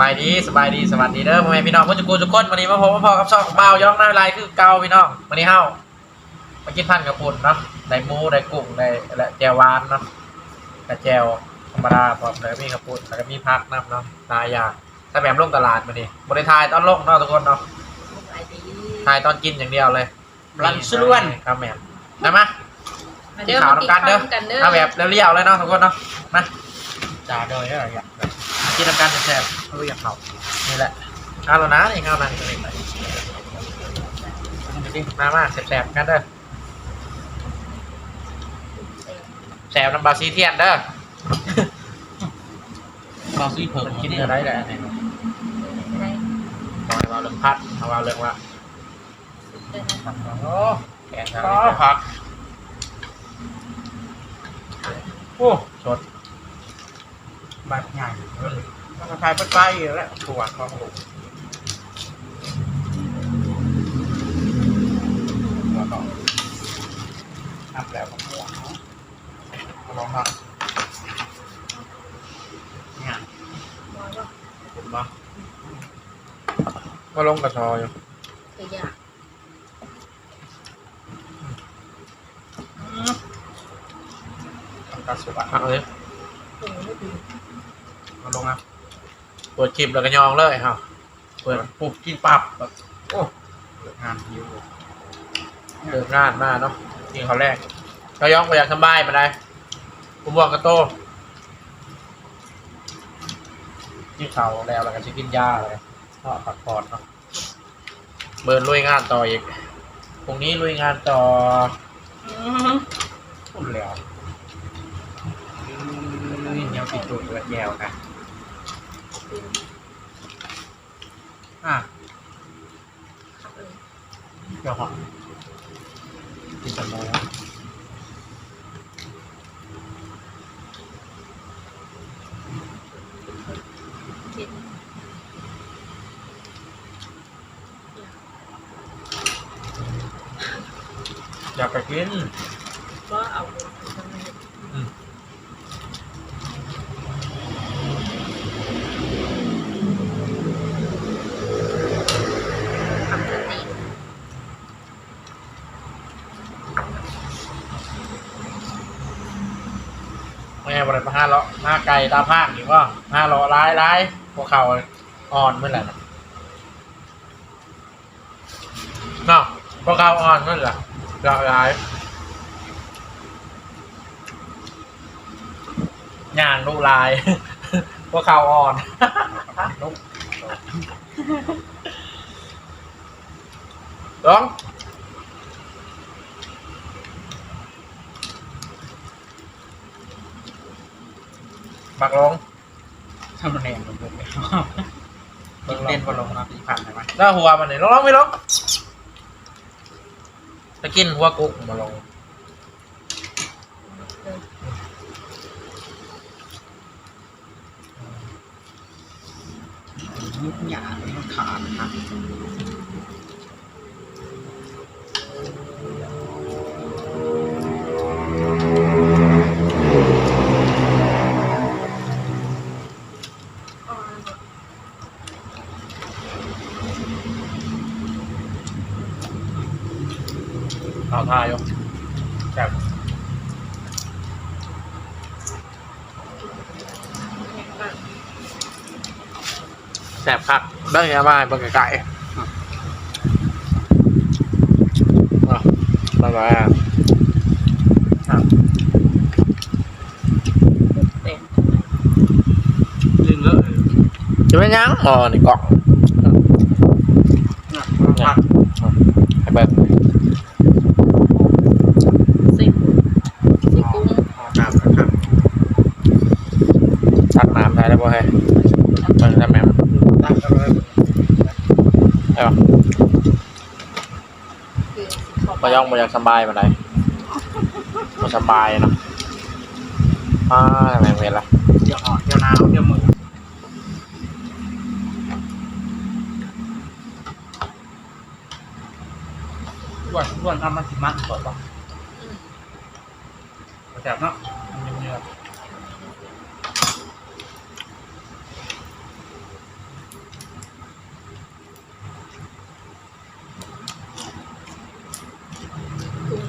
บายดีสบายดีสวัสดีเด้อพ่อแม่พี่น้องเพื่อนจุกูทุกคนวันนี้มาพบมาพอกับช่องเบาย่องหน้าลายคือเก่าพี่น้องวันนี้เฮามากินพันกับปุ่นเนาะได้หมูได้กุ้งได้และแจวหวานเนาะกระแจวธรรมดาพร้อมแล้วก็มีกระปุ่นแล้วก็มีพักน้ำเนาะหลายอย่างถ้าแบบลงตลาดมาดิบริทายตอนลงเนาะทุกคนเนาะสบายดีทายตอนกินอย่างเดียวเลยรันสล้วนครับแม่ได้ไหมมากิเด้นอข้าวมากินน้ำกันเด้อข้าวกันเด้อเอาแบบเรียวๆเลยเนาะทุกคนเนาะมาจ่าโดยอะไรอย่าง กินน้ำกันแซ่บเขาอยากเขานี่แหละเอาแล้วนะนี่เอานะนี่ไปไปดิมามาแซ่บๆกันเด้อแซ่บน้ำบาซีเทียนเด้อเราซื้อเพิ่มกิกินอได้ได้แหละนี่บอกให้เราเรื่องพัดเอาเราเรื่องว่าโอ้แกงข้ผักโอ้สด แบบใหญ่เลยมันก็คลายปลาไส้แล้วถั่วของหลวงถั่วต่อนับแล้วก็หัวเนาะลองทำเนี่ยเห็นปะก็ลงกระชออยู่คือยากกระสุนผักเลยปรุงไม่ดีมาลงอะเปิดคลิปแล้วก็ยองเลยครับเปิดปุ๊บกินปับแบบโอ้เกิดงานยิวเดินงานมาเนาะกินเขาวแรกเรายองไปอยากสบายมาได้ผมบอกกระโตกินเขาวแล้วแล้วก็จะกินยาเลยก็พักผ่อนเนาะเบิร์นลุยงานต่ออีกพรุ่งนี้ลุยงานต่อพูดแล้ว นี่เหนียวติดจุดเลยแยวนะอะครับเลยเดี๋ยวหอมกินสมองกินอยากไปกิน ก็เอาทำไม อืม ทำกันเอง แม่บริษัทห้าเลาะห้าไก่ตาพากอยู่ว่าห้าเลาะร้ายร้ายพวกเขาอ่อนเมื่อไหร่นะเนาะพวกเขาอ่อนเมื่อไหร่ร้ายร้ายยางลูกลายพวกเขาอ่อนนุ๊กร้อง บักลงทำมันแรงลงเลยกินเต้นพอลงนะปีผ่านไปไหมแล้วหัวมันเนี่ยร้องไม่ร้องจะกินหัวกุ๊กมาลงยุบหยาเลยมันขาดนะอ๋ สบคักได้ยังไงเบิ่งไก่อะมาแล้วเป็นลึงเลอะจะไม่ยั้งอ๋อนี่กล่องเนี่ยผักให้เบิ่งสิบสิกุ้งหอมแบบนะครับตักน้ำได้แล้วบ่ให้เบิ่งได้ไหม ตั้งกันเลย ได้ปะ คือสิเข้าไป บ่ย่องบ่อยากสบายมาได้บ่สบายเนาะอ่าทำไมเวรละเดี๋ยวหอมเดี๋ยวหนาวเดี๋ยวมือล้วนล้วนทำมาสิมันก่อนป่ะอืมแสบเนาะมันเนื้อ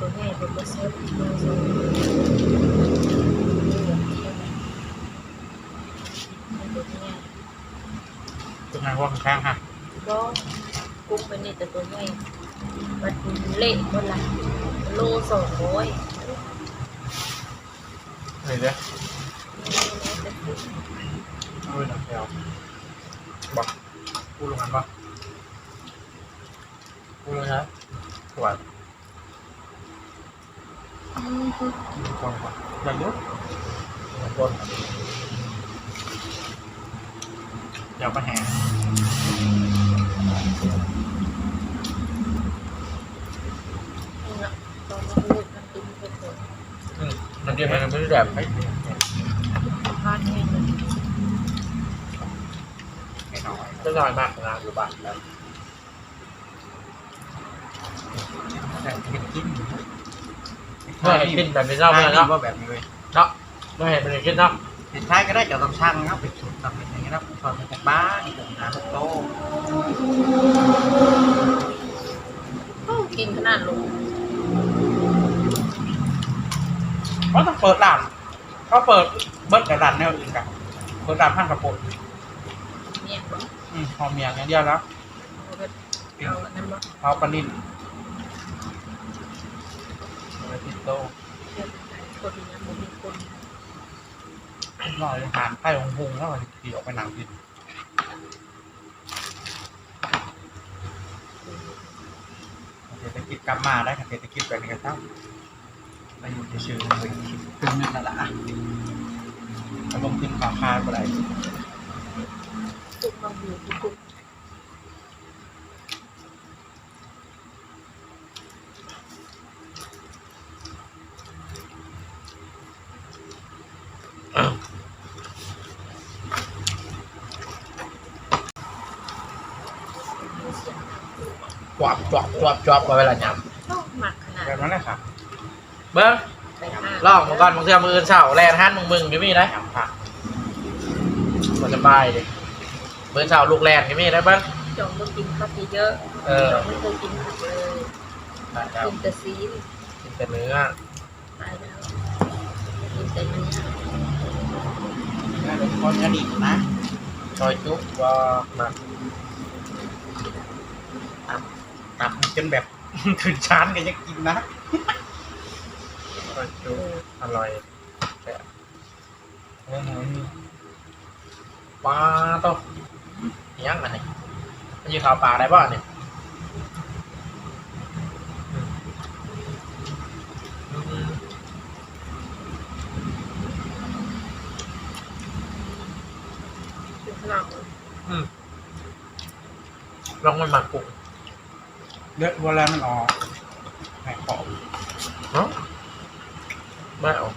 ตัวนี้ไง เป็นไงว่าข้าง ๆฮะก็กุ้งเป็นนี่แต่ตัวใหญ่มันเละหมดละโลสองร้อยเห็นไห มันปะพูดลงนะสวยคนก่อนอย่าเยอะคนอย่ามาแหงตอนนั้นลูกมันไม่ได้แบบไม่พลาดแห้งเลยไม่น้อยไม่น้อยมากนะอยู่บ้านแล้วแต่กินกินไม่ให้กินแบบไม่เน่าไม่ไม่เนาะว่าแบบนี้เลยเนาะไม่ให้มันกินเนาะสินท้ายก็ได้จากต้องช่างนะไปสุดทำเป็น อย่างนี้นะตอนมาจากบ้านผมหาลูกโตกินขนาดลูกเขาต้องเปิดร้านเขาเปิดเบิร์ดกับร้านแนวอื่นกันเปิดร้านพันกระปุกเนี่ยอืมหอมเมียงอย่างเดียวแล้วเอาแบบเอาอันนั้นมาเอาปลานิ่นเอาติดโต เดี๋ยวคนนี้มันมีคน หน่อยอาหารใต้ของพุงแล้วมันตีออกไปหนังดินเศรษฐกิจกลับมาได้ค่ะเศรษฐกิจแบบนี้ก็ต้องมาอยู่เฉยๆไปคิดขึ้นนั่นแหละถ้าลงทุนขาคาอะไรจุดบางอยู่ทุก วบจวบจวบจวบมาเวลาหยต้องหมักขนาดแบบนั้นแหละค่ะำเบิ้งไปห้าลอกมาก่อนมึงเชื่อมืออื่นเช้าแลนฮันมึงมึงอยู่มีได้ยำผักมันสบายดิมือเช้าลูกแลนอยู่มีได้เบิ้งจองต้องกินผักเยอะเออจองไม่เคยกินผักเลยได้แล้วกินแต่ซีนกินแต่เนื้อตายแล้วกินแต่เนื้อน่าจะคนอดีตนะซอยจุ๊บว่ามา ตับจนแบบ ถึงชานก็ยังกินนะซอยจุ๊บอร่อยแต่เออปลาต้องยังอันนี้มันยืนข่าวปลาได้ป่ะเนี่ยอืมอืมกินขนาดอืมลองมันหมักกุ้ง เลือดวัวแล้วมันออกแหกขอบเนาะไม่เอา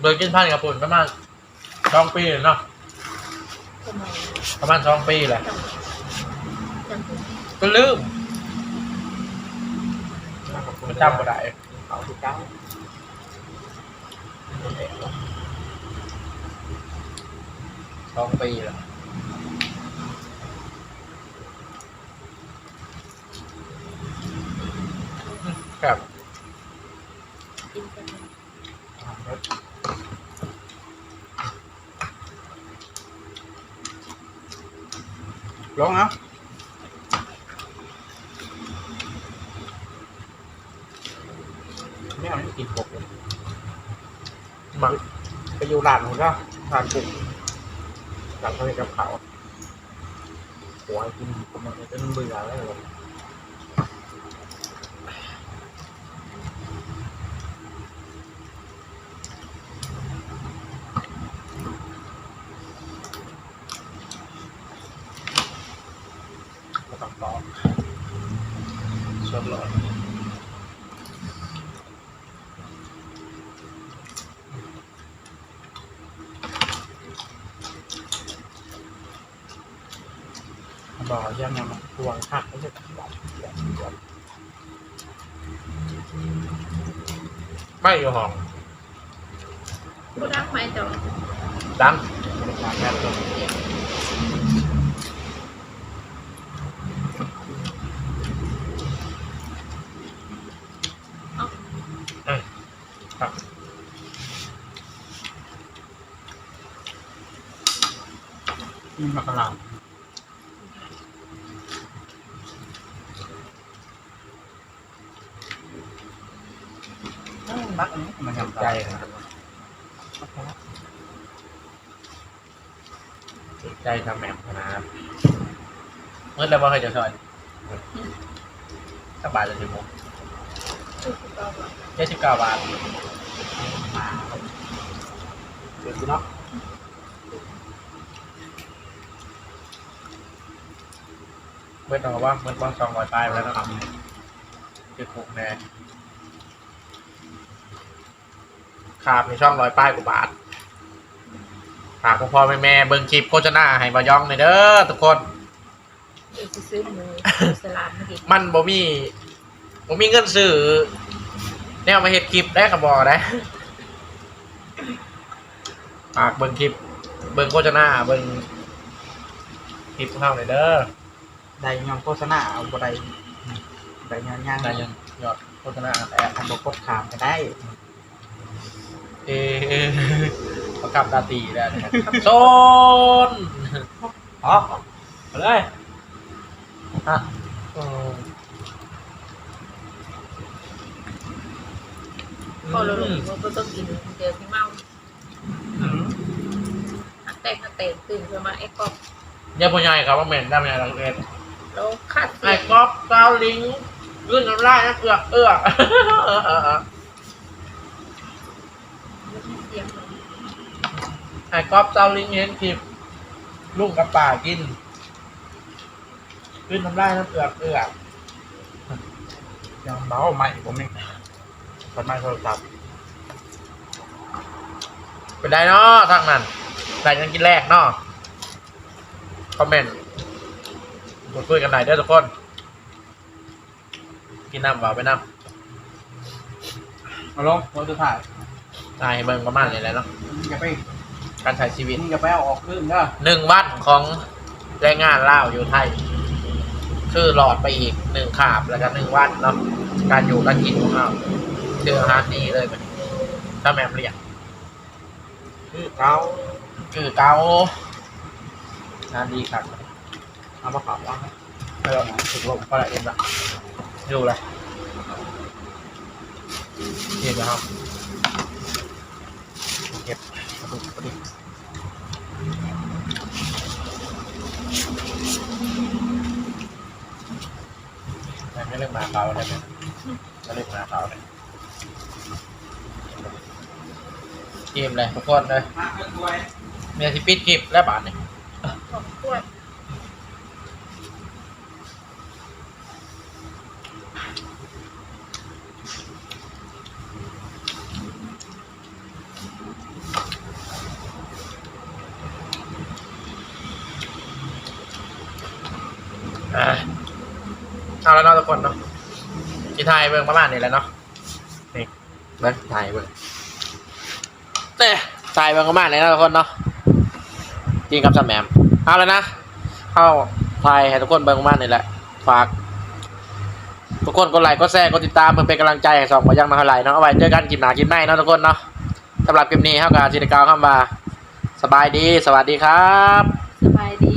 โดยกินพันกับปุ่นประมาณสองปีเนาะทำไมประมาณสองปีแหละ จำจำก็ลืมมันจำบ่ได้เอาถูกต้อง สองปีแล้วครับกินกันลงเอาไม่เอาไม่กินกบเลยหมักไปอยู่ร้านผมก็ร้านกุ้ง ร้านเข้าเรียกกับเขาหัวกินผมมันจะเบื่อแล้วเลยก็ต้องต่อ สดเลย บอกยังยังทวงหักไม่ใช่แบบแบบแบบไม่ยู่ห้องกูรักไหมจอดังแค่ตัวเอ้าอืมครับมีมะกะลามักอัน นี้มันยำใจนะติดใจทำแหม่มนะครับเมื่อแล้วว่าเคยจะสอนสบายเลยสิโมงคือก็ว่าเจ็ดสิบเก้าบาทเดี๋ยวกูเนาะเมื่อตอนว่าเมื่อบ้องสองร้อยปลายไปแล้วนะครับคือถูกแน่ ครับมีช่องร้อยป้ายกว่าบาทฝากพ่อๆแม่ๆเบิ่งคลิปโฆษณาให้บายองหน่อยเด้อทุกคนเดี๋ยวสิซื้อหมูสลามมาดิมันบ่มีบ่มีเงินซื้อแนวมาเฮ็ดคลิปได้ก็บอกได้ฝากเบิ่งคลิป เบิ่งโฆษณาเบิ่งคลิปของเราหน่อยเด้อได้ยังโฆษณาเอาบ่ได้ได้ยังยังได้ยังยอดโฆษณาแต่ทำบกดขามก็ได้ เออประกับตาตีแล้วนะครับโซนอ๋อเอาเลยฮะอืมพอเราลงมันก็ต้องกินเดี๋ยวที่เมาอืมหักแตกหักแตกตื่นขึ้นมาไอ้กอบยาพ่อใหญ่ครับว่าแม่นได้ไหมลังเอ็นแล้วคาดเสีไอ้ยง ก๊อฟกาวลิงลื่นน้ำลายนะเอือกเอือกเสีย ไอ้ก๊อฟกาวลิงเห็นคลิปลุงกับป่ากินลื่นน้ำลายนะเอือกเอือกยังเบาใหม่ผมเองคนไม่โทรศัพท์เป็นไรเนาะทางนั้นแต่ยังกินแรกเนาะคอมเมนต์พูดคุยกันหน่อยเด้อทุกคน กินน้ำเปล่าไปน้มาลงโทรศัพท์ำตายเบิ่งประมาณนี้แหละเนาะนี่จะไป การใช้ชีวิตนี่จะไปเอาออกขึ้นเด้อหนึ่งวันของแรงงานล่าวอยู่ไทย คือหลอดไปอีกหนึ่งขาบแล้วก็หนึ่งวันเนาะการอยู่การกินของเราคืออาหารดีเลยมันถ้าแม่มเรียกคือเขาคือเกางานดีครับเอามาขับว่าเออถูกลมก็ละเอ็นละอยู่เลยเก็บแล้วครับเก็บก ระดูกกระดิกไม่เลือกมาเขาเลยไหมไม่เลือกมาเขาเลยเกมเลยทุกคนเลยเพื่อนด้วยเมียที่ปิดคลิปแล้วบาทเนี่ย ของกล้วย อ่าเอาแล้วเนาะทุกคนเนาะ ที่ไทยเบิ่งประมาณนี้แหล้วเนาะนี่เบิ่งไทยเบิ่งเนี่ยไทยเบิ่งประมาณนี้เนาะทุกคนเนาะจริงกับสแมมเอาแล้วนะเข้าไทยให้ทุกคนเบิ่งประมาณนี้แหละฝากทุกคนกดไลค์กดแชร์กดติดตามเพื่อเป็นกำลังใจให้สองพยังมาเท่าไหร่เนาะเอาไว้เจอกันกินหนากินในเนาะทุกคนเนาะสำหรับคลิปนี้เท่ากับจิตรกาวคำบาสบายดีสวัสดีครับ สบายดี